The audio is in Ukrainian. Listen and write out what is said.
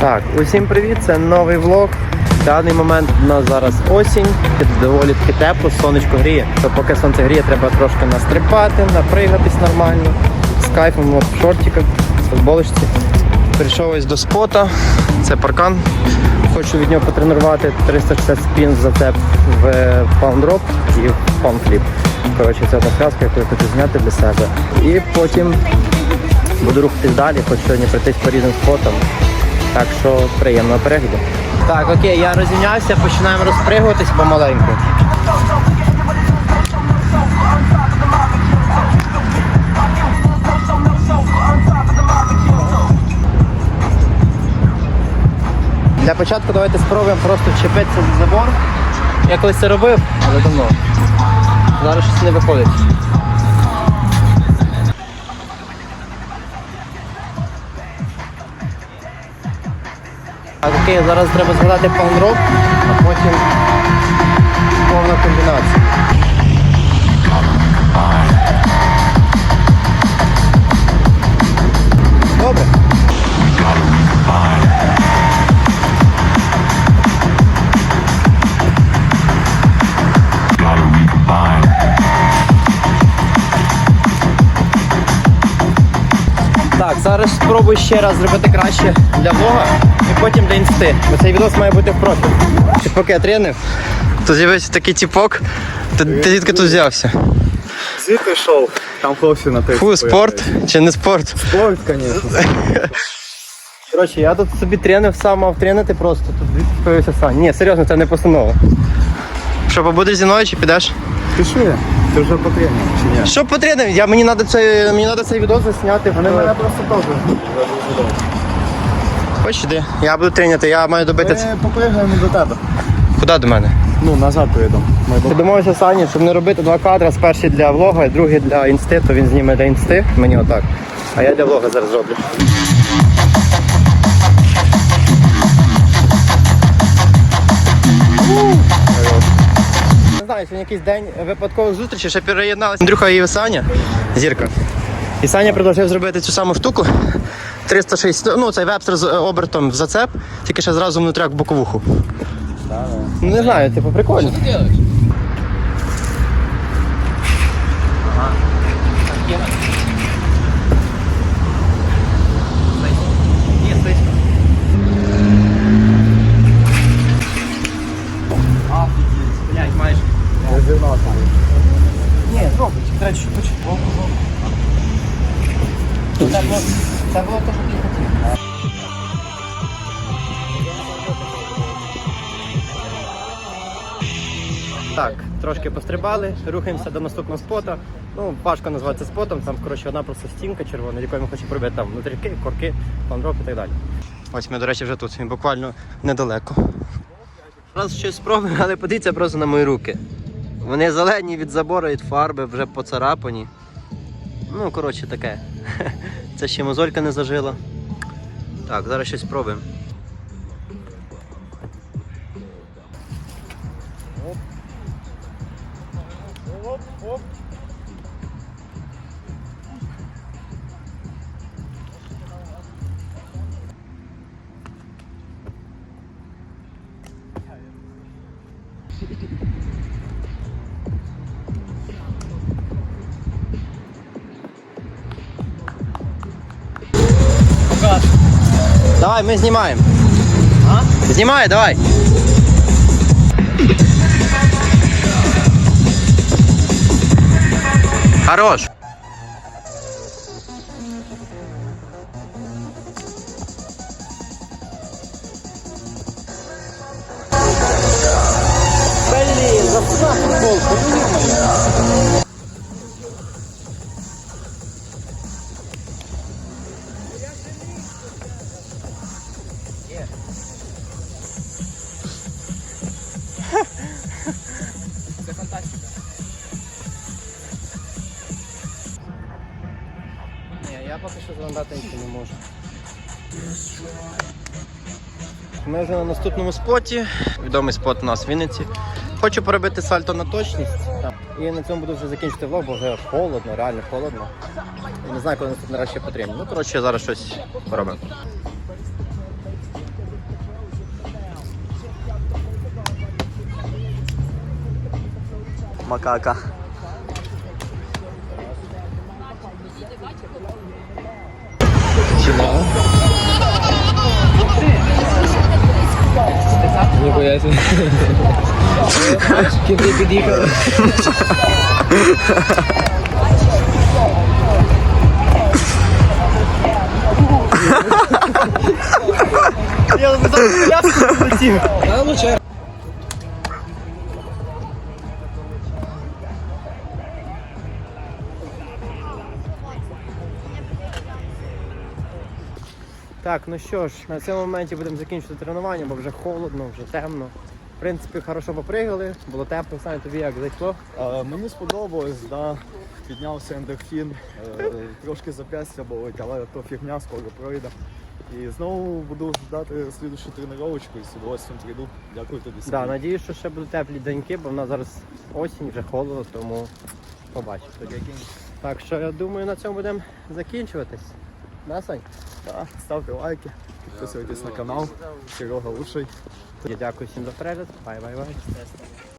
Так, усім привіт, це новий влог. В даний момент у нас зараз осінь, доволі таки тепло, сонечко гріє. То поки сонце гріє, треба трошки настрибати, напригатись нормально. З кайфом от, в шортиках, в футболочці. Прийшов ось до спота, це паркан. Хочу від нього потренувати 360 спін зацеп в паундроп і в паунфліп. Коротше, це одна зв'язка, яку я хочу зняти для себе. І потім буду рухатись далі, хочу сьогодні пройтись по різним спотам. Так що приємного перегляду. Так, окей, я розімнявся, починаємо розпригуватись помаленьку. Для початку давайте спробуємо просто вчепитися за забор. Я колись це робив, але давно. Зараз щось не виходить. Окей, зараз треба згадати паундроп, а потім повна комбінація. Зараз спробую ще раз зробити краще для влога і потім для інсти. Бо цей відос має бути в профіль. Ти поки я тренив, то з'явився такий тіпок. Ти, ти звідки тут взявся? Звідти йшов, там хлопці на тих. Фу, спорт чи не спорт? Спорт, звісно. Коротше, я тут собі тренив, сам мав тренити просто. Тут звідки появився сам. Ні, серйозно, це не постанова. Що, побудеш зі мною чи підеш? Пішли, ти вже потрібно, ні? Що потренив? Я мені треба цей, мені треба цей відос засняти. Вони мене просто теж Хоч іди. Я буду тренити, я маю добити. це. Ми попригаємо до тебе. Куди до мене? Ну, назад поїдемо. Ми домовився з Сані, щоб не робити два кадри, перший для влога, і другий для інсти, то він зніме для інсти, мені отак. А я для влога зараз роблю. Не знаю, сьогодні якийсь день випадкових зустрічей, ще переєдналися. Андрюха і Саня, зірка. І Саня предложив зробити цю саму штуку. 360, ну цей вебстер з обертом в зацеп, тільки ще зразу внутряк в боковуху. Ну не знаю, типу прикольно. Блять, майже. Ні, зробить, треба ще почути. Це було, це було те, що ти хотів. Так, трошки пострибали, рухаємося до наступного спота. Ну, важко назвати спотом, там коротше одна просто стінка червона, якою ми хочемо пробити там внутрішки, корки, пандроп і так далі. Ось ми, до речі, вже тут, буквально недалеко. Раз щось спробуємо, але подивіться просто на мої руки. Вони зелені від забору, від фарби, вже поцарапані. Ну, коротше, таке. Це ще мозолька не зажила. Так, зараз щось спробуємо. Давай, ми знімаємо. А? Знімай, давай. Хорош. Блін, запна футболку. вже надати нічого не можу. Ми вже на наступному споті. Відомий спот у нас в Вінниці. Хочу поробити сальто на точність. І на цьому буду вже закінчити влог, бо вже холодно, реально холодно. Я не знаю, коли наступний раз ще потрібно. Ну, коротше, зараз щось поробимо. Макака. Не бояться. Кінти під'їхали. Я зараз полетів. А лучше. Так, ну що ж, на цьому моменті будемо закінчувати тренування, бо вже холодно, вже темно. В принципі, хорошо попригали, було тепло, Саня, тобі як зайшло? Е, мені сподобалось, да. піднявся ендорфін, е, трошки зап'ястя болить, але то фігня скоро пройде. І знову буду ждати слідущу тренувачку і з удовольствием прийду. Дякую тобі. Да, Сергій. надіюсь, що ще будуть теплі деньки, бо в нас зараз осінь, вже холодно, тому побачимо. Так що я думаю, на цьому будемо закінчуватись. Да, Сань? Да, ставте лайки, підписуйтесь на канал. Серега лучший. Я Дякую всім за перегляд. Бай-бай-бай.